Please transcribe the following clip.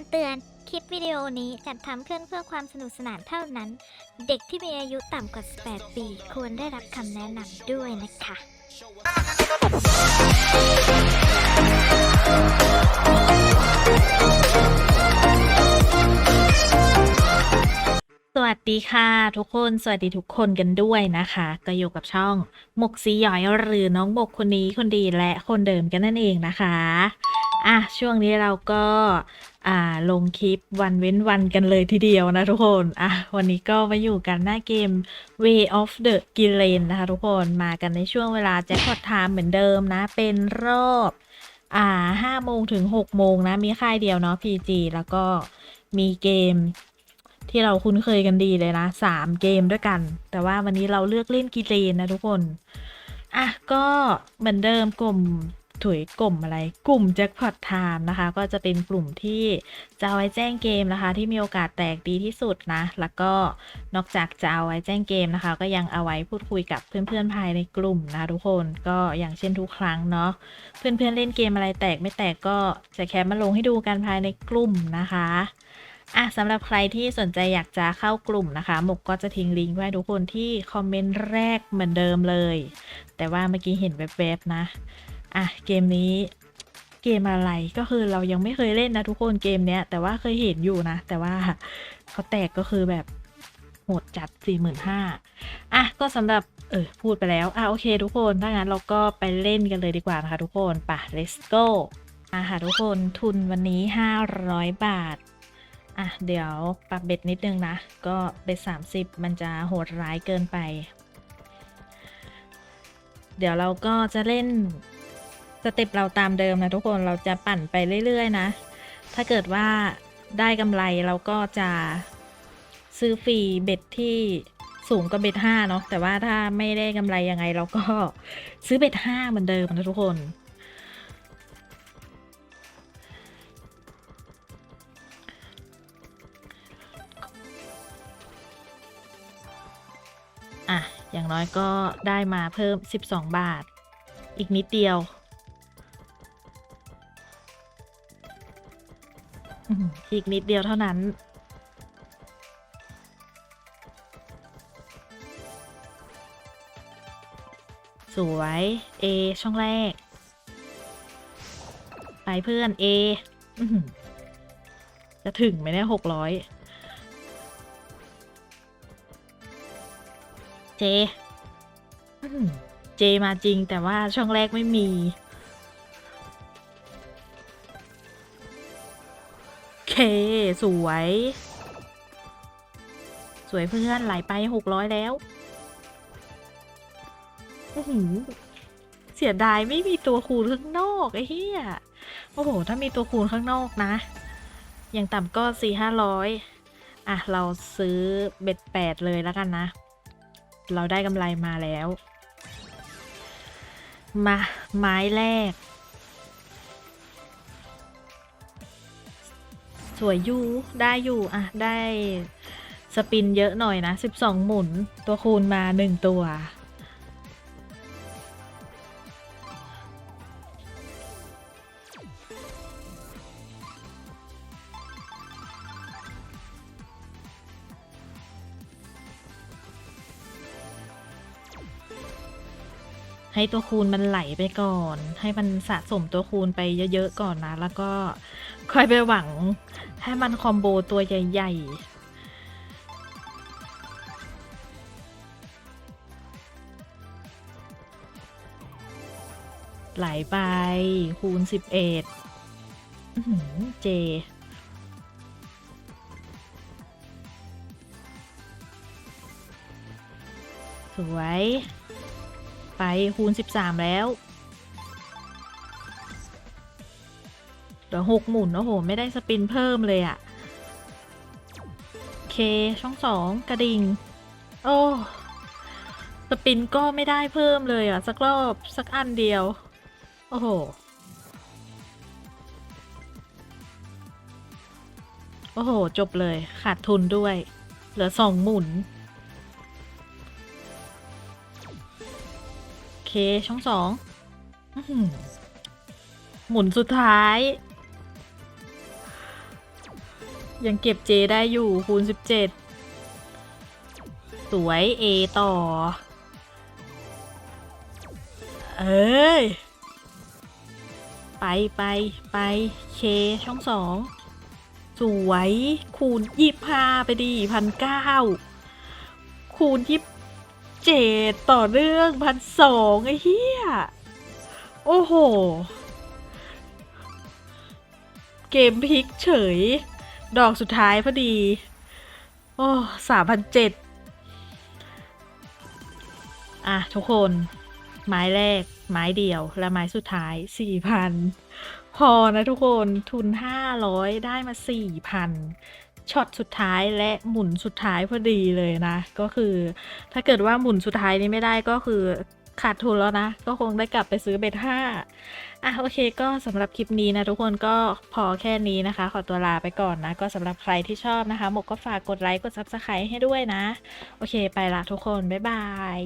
ำเตือน คลิปวิดีโอนี้จัดทำขึ้นเพื่อความสนุกสนานเท่านั้น เด็กที่มีอายุต่ำกว่า 18 ปี ควรได้รับคำแนะนำด้วยนะคะ สวัสดีค่ะทุกคนสวัสดีทุกคนกันด้วยนะคะ ก็อยู่กับช่องหมกสีหยอยหรือน้องหมกคนนี้คนดีและคนเดิมกันนั่นเองนะคะ อะช่วงนี้เราก็อ่าลงคลิปวันเว้นวันกันเลยทีเดียวนะทุกคนอะวันนี้ก็มาอยู่กันหน้าเกม Way of the g i l e n นะคะทุกคนมากันในช่วงเวลาแจ็คพอตไทม์เหมือนเดิมนะ เป็นรอบอ่าห้าโมงถึงหกโมงนะ มีค่ายเดียวเนาะ PG แล้วก็มีเกมที่เราคุ้นเคยกันดีเลยนะสามเกมด้วยกัน แต่ว่าวันนี้เราเลือกเล่นกีเรนนะทุกคนอะก็เหมือนเดิมกลุ่ม ถุยกลุ่มอะไร กลุ่มแจ็คพอตไทม์นะคะ ก็จะเป็นกลุ่มที่จะเอาไว้แจ้งเกมนะคะ ที่มีโอกาสแตกดีที่สุดนะ แล้วก็นอกจากจะเอาไว้แจ้งเกมนะคะ ก็ยังเอาไว้พูดคุยกับเพื่อนๆภายในกลุ่มนะทุกคนก็อย่างเช่นทุกครั้งเนาะเพื่อนๆเล่นเกมอะไรแตกไม่แตกก็จะแคปมาลงให้ดูกันภายในกลุ่มนะคะอะสำหรับใครที่สนใจอยากจะเข้ากลุ่มนะคะ หมกก็จะทิ้งลิงก์ไว้ทุกคนที่คอมเมนต์แรกเหมือนเดิมเลย แต่ว่าเมื่อกี้เห็นแวบๆนะ อะเกมนี้เกมอะไรก็คือเรายังไม่เคยเล่นนะทุกคนเกมเนี้ย แต่ว่าเคยเห็นอยู่นะ แต่ว่าเขาแตกก็คือแบบโหดจัด 45,000อะ ก็สำหรับ เออ พูดไปแล้ว อะ โอเค ทุกคน ถ้างั้นเราก็ไปเล่นกันเลยดีกว่านะคะทุกคนป่ะ let's go อะค่ะทุกคนทุนวันนี้ 500 บาท อะ เดี๋ยวปรับเบ็ดนิดนึงนะ ก็เบ็ด30 มันจะโหดร้ายเกินไป เดี๋ยวเราก็จะเล่น สเต็ปเราตามเดิมนะทุกคนเราจะปั่นไปเรื่อยๆนะ ถ้าเกิดว่าได้กำไรเราก็จะซื้อฟรีเบ็ดที่สูงกว่าเบ็ด5เนาะแต่ว่าถ้าไม่ได้กำไรยังไงเราก็ซื้อเบ็ด5เหมือนเดิมนะทุกคนอะอย่างน้อยก็ได้มาเพิ่ม 12 บาท อีกนิดเดียว อืมอีกนิดเดียวเท่านั้น สวย A ช่องแรก ไปเพื่อน A อื้อหือจะถึงไหมเนี่ยหกร้อยเจ เจมาจริงแต่ว่าช่องแรกไม่มี เค สวย สวยเพื่อนไหลไปหกร้อยแล้วอื้อหือเสียดายไม่มีตัวคูณข้างนอกไอ้เหี้ยโอ้โห ถ้ามีตัวคูณข้างนอกนะ อย่างต่ำก็สี่ห้าร้อยอะ เราซื้อเบ็ดแปดเลยแล้วกันนะ เราได้กำไรมาแล้ว มา ไม้แรก สวยอยู่ได้อยู่อะได้สปินเยอะหน่อยนะ 12 หมุนตัวคูณมา 1 ตัว ให้ตัวคูณมันไหลไปก่อน ให้มันสะสมตัวคูณไปเยอะๆก่อนนะ แล้วก็ ค่อยไปหวัง ให้มันคอมโบตัวใหญ่ๆไหลไปคูณ11อื้อหือเจ สวย ไปคูณ13แล้ว เดี๋ยวหกหมุนโอ้โห ไม่ได้สปินเพิ่มเลยอะเค ช่องสองกระดิ่ง โอ้สปินก็ไม่ได้เพิ่มเลยอะสักรอบสักอันเดียว โอ้โหโอ้โห จบเลย ขาดทุนด้วย เหลือสองหมุนเค ช่องสอง หมุนสุดท้าย ยังเก็บเจได้อยู่คูณสิบเจสวย A ต่อ เอ้ย ไปไปไปเคช่องสองสวยคูณยี่ห้าไปดีพันเก้าคูณยี่เจ็ดต่อเนื่องพันสองไอ้เหี้ย โอ้โห เกมพลิกเฉย ดอกสุดท้ายพอดี โอ้สามพันเจ็ดอะ ทุกคน ไม้แรก ไม้เดียว และไม้สุดท้ายสี่พันพอนะทุกคนทุนห้าร้อยได้มาสี่พันช็อตสุดท้ายและหมุนสุดท้ายพอดีเลยนะ ก็คือ ถ้าเกิดว่าหมุนสุดท้ายนี้ไม่ได้ก็คือ ขาดทุนแล้วนะ ก็คงได้กลับไปซื้อเบทห้าอะโอเคก็สำหรับคลิปนี้นะ ทุกคนก็พอแค่นี้นะคะ ขอตัวลาไปก่อนนะ ก็สำหรับใครที่ชอบนะคะ หมกก็ฝากกดไลค์กด Subscribe ให้ด้วยนะ โอเคไปละทุกคน บ๊ายบาย